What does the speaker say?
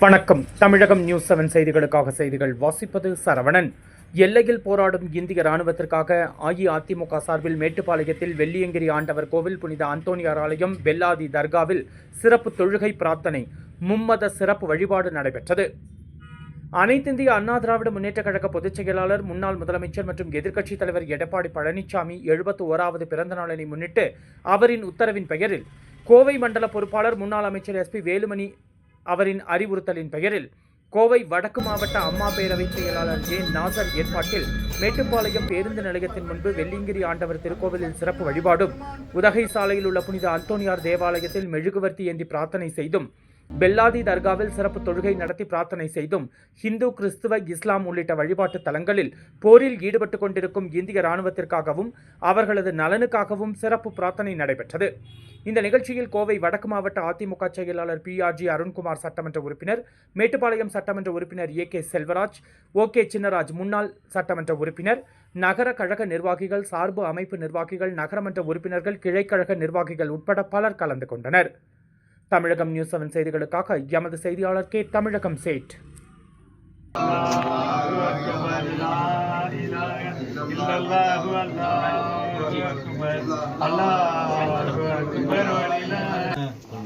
வணக்கம். தமிழகம் news seven செய்திகளுக்காக செய்திகள் வாசிப்பது சரவணன். எல்லையில் போராடும் இந்திய ராணுவத்திற்காக அஇஅதிமுக சார்பில் மேட்டுப்பாளையத்தில் வெள்ளியங்கிரி ஆண்டவர் கோவில் புனித அந்தோனியார் ஆலயம் வெள்ளாதி தர்காவில் சிறப்பு தொழுகை பிரார்த்தனை மும்மத சிறப்பு வழிபாடு நடைபெற்றது. அனைத்திந்திய அண்ணா திராவிட முன்னேற்றக் கழக பொதுச் செயலாளர் முன்னாள் முதலமைச்சர் மற்றும் எதிர்க்கட்சித் தலைவர் எடப்பாடி பழனிசாமி எழுபத்து ஓராவது பிறந்த நாளினை முன்னிட்டு அவரின் உத்தரவின் பெயரில் கோவை மண்டல பொறுப்பாளர் முன்னாள் அமைச்சர் எஸ்பி வேலுமணி அவரின் அறிவுறுத்தலின் பெயரில் கோவை வடக்கு மாவட்ட அம்மா பேரவை செயலாளர் ஜே நாசர் ஏற்பாட்டில் மேட்டுப்பாளையம் பேருந்து நிலையத்தின் முன்பு வெள்ளிங்கிரி ஆண்டவர் திருக்கோவிலில் சிறப்பு வழிபாடும் உதகை சாலையில் உள்ள புனித அந்தோனியார் தேவாலயத்தில் மெழுகுவர்த்தி ஏந்தி பிரார்த்தனை செய்தும் பெல்லாதி தர்காவில் சிறப்பு தொழுகை நடத்தி பிரார்த்தனை செய்தும் ஹிந்து கிறிஸ்துவ இஸ்லாம் உள்ளிட்ட வழிபாட்டு தலங்களில் போரில் ஈடுபட்டு கொண்டிருக்கும் இந்திய ராணுவத்திற்காகவும் அவர்களது நலனுக்காகவும் சிறப்பு பிரார்த்தனை நடைபெற்றது. இந்த நிகழ்ச்சியில் கோவை வடக்கு மாவட்ட அதிமுக செயலாளர் பி ஆர் ஜி அருண்குமார் சட்டமன்ற உறுப்பினர் மேட்டுப்பாளையம் சட்டமன்ற உறுப்பினர் A. K. Selvaraj O. K. Chinnaraj முன்னாள் சட்டமன்ற உறுப்பினர் நகர கழக நிர்வாகிகள் சார்பு அமைப்பு நிர்வாகிகள் நகரமன்ற உறுப்பினர்கள் கிளைக்கழக நிர்வாகிகள் உட்பட பலர் கலந்து கொண்டனர். தமிழகம் நியூஸ் செவன் செய்திகளுக்காக எமது செய்தியாளர் கே தமிழகம் சேட்